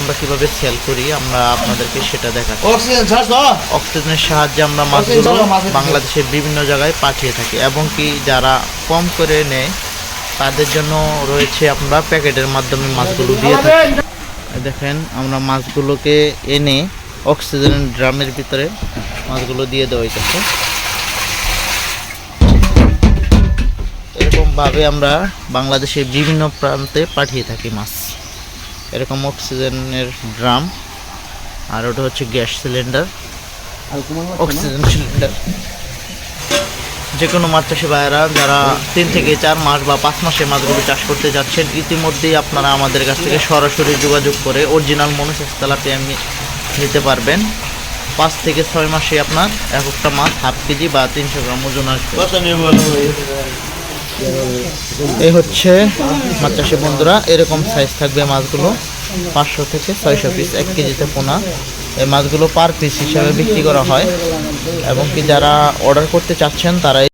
আমরা কীভাবে সেল করি আমরা আপনাদেরকে সেটা ছাড়ছ অক্সিজেনের সাহায্যে আমরা মাছগুলো বাংলাদেশের বিভিন্ন জায়গায় পাঠিয়ে থাকি এবং কি যারা কম করে নেয় তাদের জন্য রয়েছে আমরা প্যাকেটের মাধ্যমে মাছগুলো দিয়ে থাকি। দেখেন আমরা মাছগুলোকে এনে অক্সিজেন ড্রামের ভিতরে মাছগুলো দিয়ে দেওয়া হইতেছে। এরকমভাবে আমরা বাংলাদেশের বিভিন্ন প্রান্তে পাঠিয়ে থাকি মাছ। এরকম অক্সিজেনের ড্রাম আর ওটা হচ্ছে গ্যাস সিলিন্ডার। Oxygen cylinder. যে কোনো মাছ চাষি ভাইয়েরা যারা তিন থেকে চার মাস বা পাঁচ মাসে মাছগুলো চাষ করতে যাচ্ছেন ইতিমধ্যেই আপনারা আমাদের কাছ থেকে সরাসরি যোগাযোগ করে অরিজিনাল মনুষেস তেলাপিয়া নিতে পারবেন। পাঁচ থেকে ছয় মাসে আপনার এক একটা মাছ হাফ কেজি বা তিনশো গ্রাম ওজন আসবে। কত নিয়ে বলো এই হচ্ছে মাছ চাষের বন্ধুরা, এরকম সাইজ থাকবে মাছগুলো। পাঁচশো থেকে ছয়শো পিস এক কেজিতে পোনা। এই মাছগুলো পার পিস হিসাবে বিক্রি করা হয়। এবং কি যারা অর্ডার করতে চাচ্ছেন তারা